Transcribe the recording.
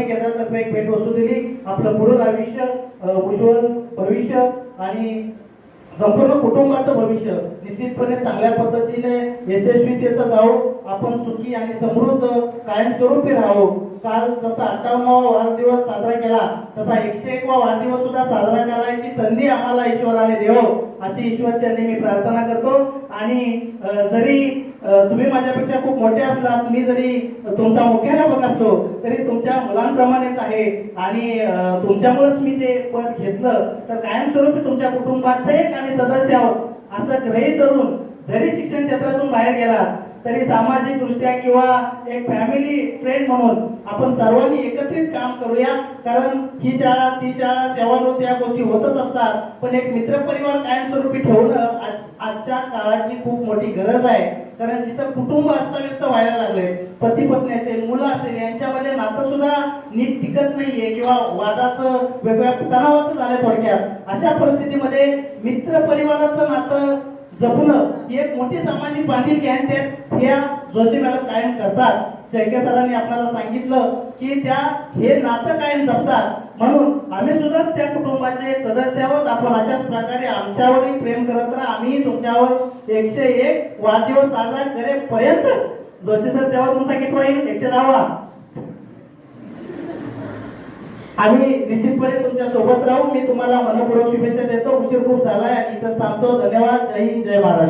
केंद्रातर्फे एक भेट वस्तू दिली. आपलं पुढील आयुष्य उज्ज्वल भविष्य आणि संपूर्ण कुटुंबाचं भविष्य निश्चितपणे चांगल्या पद्धतीने यशस्वीतेचं जाऊ आपण सुखी आणि समृद्ध कायमस्वरूपी राहू काल जसा अठ्ठावन्नावा वाढदिवस साजरा केला तसा एकशे एकवा वाढदिवस सुद्धा साजरा करायची संधी आम्हाला ईश्वराने देव अशी ईश्वरच्या मी प्रार्थना करतो. आणि जरी तुम्ही माझ्यापेक्षा खूप मोठे असला तुम्ही जरी तुमचा मुख्याध्यापक असलो तरी तुमच्या मुलांप्रमाणेच आहे. आणि तुमच्यामुळेच मी ते पद घेतलं तर कायमस्वरूपी तुमच्या कुटुंबाचे एक आम्ही सदस्य आहोत असं ग्रही धरून जरी शिक्षण क्षेत्रातून बाहेर गेला तरी सामाजिक दृष्ट्या किंवा एक फॅमिली फ्रेंड म्हणून आपण सर्वांनी एकत्रित काम करूया. कारण ही शाळा ती शाळा सेवानृत्य या गोष्टी होतच असतात. पण एक मित्रपरिवार कायमस्वरूपी ठेवणं आज आजच्या काळाची खूप मोठी गरज आहे. कारण जिथं कुटुंब अस्ताव्यस्त व्हायला लागले पती पत्नी असेल मुलं असेल यांच्यामध्ये नातं सुद्धा नीट टिकत नाहीये किंवा वादाचं वेगवेगळ्या तणावाचं झालं थोडक्यात. अशा परिस्थितीमध्ये मित्र परिवाराचं नातं जपणं ही एक मोठी सामाजिक बांधिलकी आहे आणि त्या ह्या जोशी मॅडम कायम करतात. शेळके सरांनी आपल्याला सांगितलं की त्या हे नातं कायम जपतात. म्हणून आम्ही सुद्धा त्या कुटुंबाचे एक सदस्य आहोत. आपण अशाच प्रकारे आमच्यावरही प्रेम करत राहा. आम्ही तुमच्यावर एकशे एक वाढदिवस साजरा करेपर्यंत जोशी सर तेव्हा तुमचा किती होईल? एकशे दहावा. आम्ही निश्चितपणे तुमच्यासोबत राहू. मी तुम्हाला मनपूर्वक शुभेच्छा देतो. उशीर खूप झालाय इथं थांबतो. धन्यवाद. जय हिंद. जय महाराष्ट्र.